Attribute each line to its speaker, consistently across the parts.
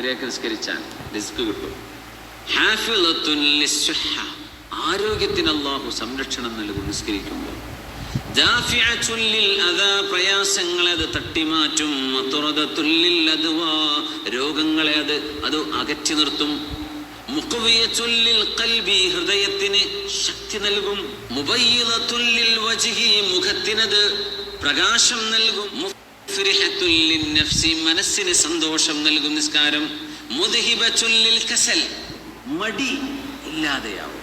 Speaker 1: മര്യാദയ്ക്ക് നിസ്കരിച്ചാൽ റിസ്ക് കിട്ടും. ആരോഗ്യത്തിന് അള്ളാഹു സംരക്ഷണം നൽകും നിസ്കരിക്കുമ്പോൾ. പ്രയാസങ്ങളെ അത് തട്ടിമാറ്റും. രോഗങ്ങളെ അത് അത് അകറ്റി നിർത്തും ഖൽബി. ഹൃദയത്തിന് ശക്തി നൽകും. മുഖത്തിനത് പ്രകാശം നൽകും. മനസ്സിന് സന്തോഷം നൽകും നിസ്കാരം കസൽ മടി ഇല്ലാതെയാവും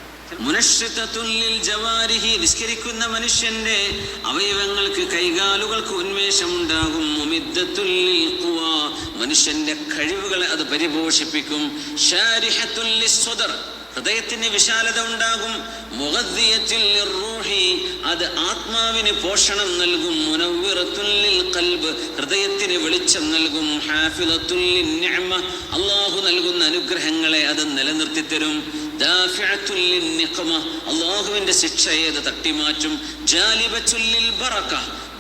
Speaker 1: ജവാരിഹി. നിസ്കരിക്കുന്ന മനുഷ്യന്റെ അവയവങ്ങൾക്ക് കൈകാലുകൾക്ക് ഉന്മേഷം ഉണ്ടാകും. മനുഷ്യന്റെ കഴിവുകളെ അത് പരിപോഷിപ്പിക്കും. ഹൃദയത്തിന് വിശാലത ഉണ്ടാകും. അത് ആത്മാവിന് പോഷണം നൽകും മുനവ്വിറത്തുൽ കൽബ്. ഹൃദയത്തിന് വെളിച്ചം നൽകും ഹാഫിളത്തുൽ ലിന്നിഅമ. അള്ളാഹു നൽകുന്ന അനുഗ്രഹങ്ങളെ അത് നിലനിർത്തി തരും ലിന്നിഖമ. അള്ളാഹുവിന്റെ ശിക്ഷയെ അത് തട്ടിമാറ്റും ജാലിബത്തുൽ ലിൽ ബറക.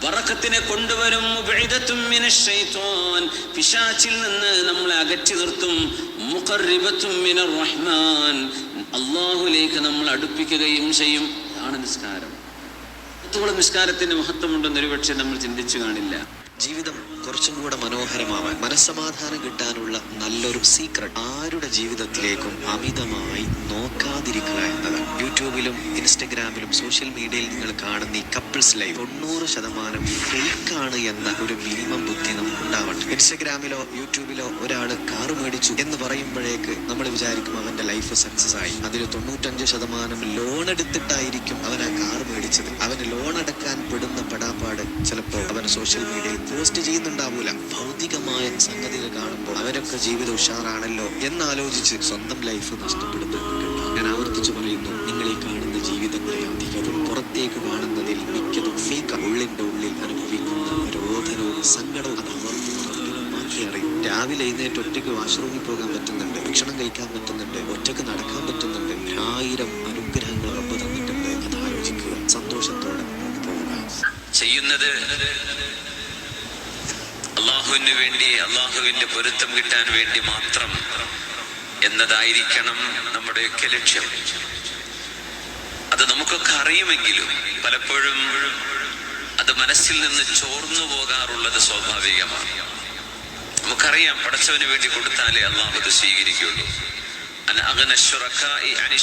Speaker 1: ബറക്കത്തിനെ കൊണ്ടുവരും പിശാച്ചിൽ നിന്ന് നമ്മളെ അകറ്റി നിർത്തും റഹ്മാൻ അള്ളാഹുലേക്ക് നമ്മൾ അടുപ്പിക്കുകയും ചെയ്യും അതാണ് നിസ്കാരം എത്രത്തോളം നിസ്കാരത്തിന്റെ മഹത്വമുണ്ടെന്ന് ഒരുപക്ഷെ നമ്മൾ ചിന്തിച്ചു കാണില്ല.
Speaker 2: ജീവിതം കുറച്ചും കൂടെ മനോഹരമാവാൻ മനസ്സമാധാനം കിട്ടാനുള്ള നല്ലൊരു സീക്രട്ട് ആരുടെ ജീവിതത്തിലേക്കും അമിതമായി നോക്കാതിരിക്കുക എന്നതാണ്. യൂട്യൂബിലും ഇൻസ്റ്റഗ്രാമിലും സോഷ്യൽ മീഡിയയിൽ നിങ്ങൾ കാണുന്ന ഈ കപ്പിൾസ് ലൈഫ് തൊണ്ണൂറ് ശതമാനം ഫേക്കാണ് എന്ന ഒരു മിനിമം ബുദ്ധി നമുക്ക് ഉണ്ടാവണം ഇൻസ്റ്റഗ്രാമിലോ യൂട്യൂബിലോ ഒരാൾ മേടിച്ചു എന്ന് പറയുമ്പോഴേക്ക് നമ്മൾ വിചാരിക്കും അവന്റെ ലൈഫ് സക്സസ് ആയി. അതിൽ തൊണ്ണൂറ്റഞ്ച് ശതമാനം ലോൺ എടുത്തിട്ടായിരിക്കും അവൻ ആ കാർ മേടിച്ചത്. അവന് ലോൺ അടക്കാൻ പെടുന്ന പെടാപ്പാട് ചിലപ്പോൾ അവൻ സോഷ്യൽ മീഡിയയിൽ പോസ്റ്റ് ചെയ്യുന്നുണ്ടാവൂല. ഭൗതികമായ സംഗതികൾ കാണുമ്പോൾ അവരൊക്കെ ജീവിതം ഉഷാറാണല്ലോ എന്നാലോചിച്ച് സ്വന്തം ലൈഫ് നഷ്ടപ്പെടുത്തുന്നുണ്ട് ഞാൻ ആവർത്തിച്ചു പറയുന്നു നിങ്ങൾ ഈ കാണുന്ന ജീവിതങ്ങളെ അധികവും പുറത്തേക്ക് കാണുന്നതിൽ മിക്കതും ഫീക്ക ഉള്ളിന്റെ ഉള്ളിൽ അനുഭവിക്കുന്ന രോധനവും സങ്കടവും അത് അവർക്ക് മാത്രം മാത്രമേ അറിയൂ രാവിലെ എഴുന്നേറ്റ് ഒറ്റയ്ക്ക് വാഷ്റൂമിൽ പോകാൻ പറ്റുന്നുണ്ട് ഭക്ഷണം കഴിക്കാൻ പറ്റുന്നുണ്ട് ഒറ്റയ്ക്ക് നടക്കാൻ പറ്റുന്നുണ്ട് ആയിരം അനുഗ്രഹങ്ങൾ റബ്ബ് തന്നിട്ടുണ്ട് അത് ആലോചിക്കുക. സന്തോഷത്തോടെ പോവുക.
Speaker 1: ചെയ്യുന്നത് അള്ളാഹുവിന് വേണ്ടി അള്ളാഹുവിന്റെ പൊരുത്തം കിട്ടാൻ വേണ്ടി മാത്രം എന്നതായിരിക്കണം നമ്മുടെയൊക്കെ ലക്ഷ്യം. അത് നമുക്കൊക്കെ അറിയുമെങ്കിലും പലപ്പോഴും അത് മനസ്സിൽ നിന്ന് ചോർന്നു പോകാറുള്ളത് സ്വാഭാവികമാണ്. നമുക്കറിയാം പടച്ചവന് വേണ്ടി കൊടുത്താലേ അള്ളാഹു അത്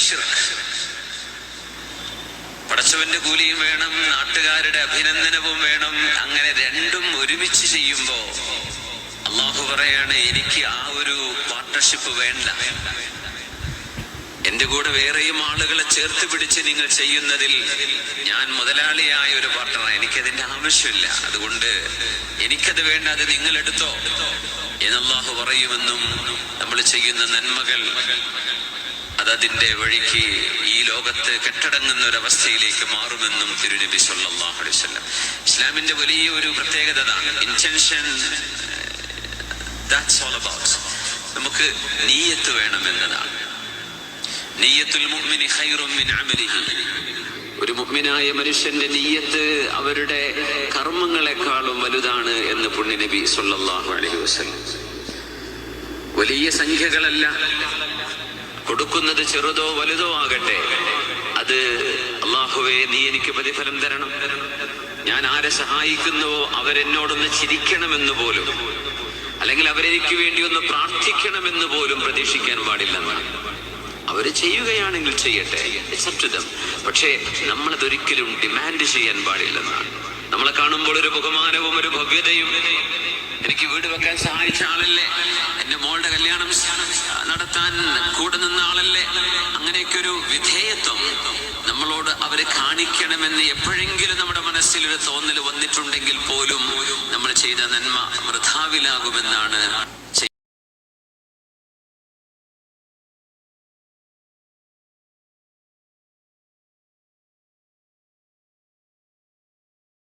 Speaker 1: ശിർക്ക്. പടച്ചവന്റെ കൂലിയും വേണം നാട്ടുകാരുടെ അഭിനന്ദനവും വേണം അങ്ങനെ രണ്ടും ഒരുമിച്ച് ചെയ്യുമ്പോ അള്ളാഹു പറയാണ് എനിക്ക് ആ ഒരു പാർട്ട്ണർഷിപ്പ് വേണ്ട എന്റെ കൂടെ വേറെയും ആളുകളെ ചേർത്ത് പിടിച്ച് നിങ്ങൾ ചെയ്യുന്നതിൽ ഞാൻ മുതലാളിയായ ഒരു പാർട്ട്ണർ എനിക്കതിന്റെ ആവശ്യമില്ല. അതുകൊണ്ട് എനിക്കത് വേണ്ട അത് നിങ്ങൾ എടുത്തോ എന്നാഹു പറയുമെന്നും നമ്മൾ ചെയ്യുന്ന നന്മകൾ അതതിന്റെ വഴിക്ക് ഈ ലോകത്ത് കെട്ടടങ്ങുന്ന ഒരു അവസ്ഥയിലേക്ക് മാറുമെന്നും തിരുനബി സല്ലാഹു അലൈഹി ഇസ്ലാമിന്റെ വലിയ ഒരു പ്രത്യേകത ഇന്റൻഷൻ ദാറ്റ്സ് ഓൾ അബൌട്ട് നമുക്ക് നീയത്ത് വേണം എന്നതാണ് ഒരു മുഗ്മിനായ മനുഷ്യന്റെ നീയത്ത് അവരുടെ കർമ്മങ്ങളെക്കാളും വലുതാണ് എന്ന് പുണ്യനബി സല്ലല്ലാഹു അലൈഹി വസ്ലം വലിയ സംഖ്യകളല്ല. കൊടുക്കുന്നത് ചെറുതോ വലുതോ ആകട്ടെ അത് അള്ളാഹുവെ നീ എനിക്ക് പ്രതിഫലം തരണം. ഞാൻ ആരെ സഹായിക്കുന്നുവോ അവരെന്നോടൊന്ന് ചിരിക്കണമെന്ന് പോലും അല്ലെങ്കിൽ അവരെനിക്ക് വേണ്ടി ഒന്ന് പ്രാർത്ഥിക്കണമെന്ന് പോലും പ്രതീക്ഷിക്കാൻ പാടില്ലെന്നാണ്. അവർ ചെയ്യുകയാണെങ്കിൽ ചെയ്യട്ടെ. പക്ഷേ നമ്മളതൊരിക്കലും ഡിമാൻഡ് ചെയ്യാൻ പാടില്ലെന്നാണ് നമ്മളെ കാണുമ്പോൾ ഒരു ബഹുമാനവും ഒരു ഭവ്യതയും. എനിക്ക് വീട് വെക്കാൻ സഹായിച്ച ആളല്ലേ? എന്റെ മോളുടെ കല്യാണം നടത്താൻ കൂടെ നിന്ന ആളല്ലേ? അങ്ങനെയൊക്കെ ഒരു വിധേയത്വം നമ്മളോട് അവരെ കാണിക്കണമെന്ന് എപ്പോഴെങ്കിലും നമ്മുടെ മനസ്സിൽ ഒരു തോന്നൽ വന്നിട്ടുണ്ടെങ്കിൽ പോലും നമ്മൾ ചെയ്ത നന്മ വൃഥാവിലാകുമെന്നാണ്